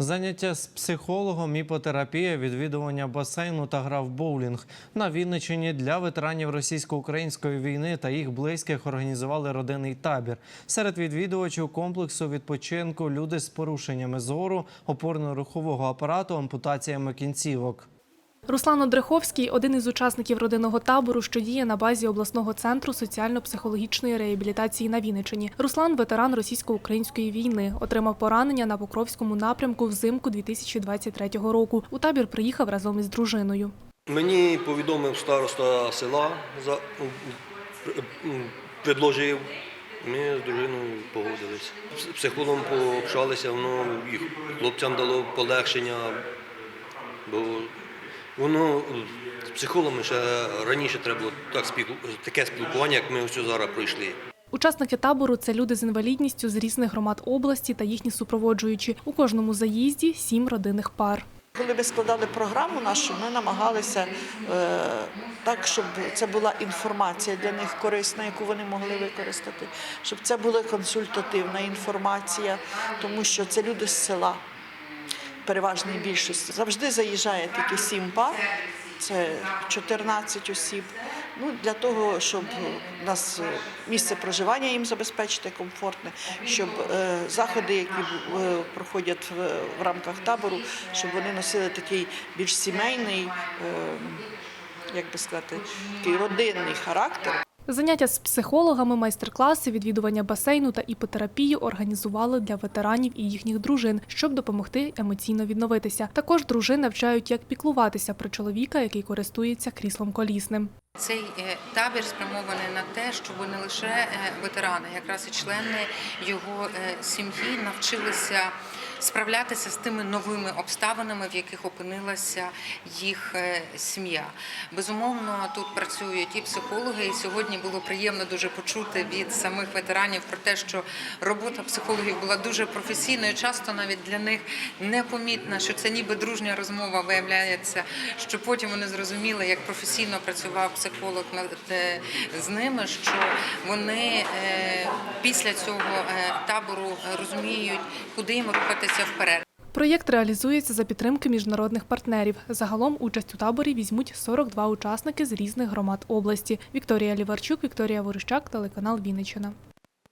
Заняття з психологом, іпотерапія, відвідування басейну та гра в боулінг. На Вінничині для ветеранів російсько-української війни та їх близьких організували родинний табір. Серед відвідувачів комплексу відпочинку люди з порушеннями зору, опорно-рухового апарату, ампутаціями кінцівок. Руслан Одреховський один із учасників родинного табору, що діє на базі обласного центру соціально-психологічної реабілітації на Вінниччині. Руслан ветеран російсько-української війни, отримав поранення на Покровському напрямку взимку 2023 року. У табір приїхав разом із дружиною. Мені повідомив староста села, предложив. Ми з дружиною погодились. З психологом пообщалися, воно і хлопцям дало полегшення, бо воно з психологами ще раніше треба було так спілку- таке спілкування, як ми ось зараз пройшли. Учасники табору це люди з інвалідністю з різних громад області та їхні супроводжуючі. У кожному заїзді сім родинних пар. Коли ми складали програму нашу, ми намагалися е, так, щоб це була інформація для них корисна, яку вони могли використати, щоб це була консультативна інформація, тому що це люди з села, переважній більшості. Завжди заїжджає тільки сім пар, це 14 осіб. Ну, для того, щоб у нас е, місце проживання їм забезпечити комфортне, щоб е, заходи, які е, проходять в, в рамках табору, щоб вони носили такий більш сімейний, е, як би сказати, такий родинний характер. Заняття з психологами, майстер-класи, відвідування басейну та іпотерапію організували для ветеранів і їхніх дружин, щоб допомогти емоційно відновитися. Також дружин навчають, як піклуватися про чоловіка, який користується кріслом колісним. Цей е, табір спрямований на те, щоб не лише е, ветерани, якраз і члени його е, сім'ї навчилися справлятися з тими новими обставинами, в яких опинилася їх е, сім'я. Безумовно, тут працюють і психологи. І сьогодні було приємно дуже почути від самих ветеранів про те, що робота психологів була дуже професійною. Часто навіть для них непомітна, що це ніби дружня розмова виявляється, що потім вони зрозуміли, як професійно працював психолог е, з ними, що вони е, після цього табору розуміють, куди їм рухатися вперед. Проєкт реалізується за підтримки міжнародних партнерів. Загалом участь у таборі візьмуть 42 учасники з різних громад області. Вікторія Ліварчук, Вікторія Ворощак, телеканал Вінниччина.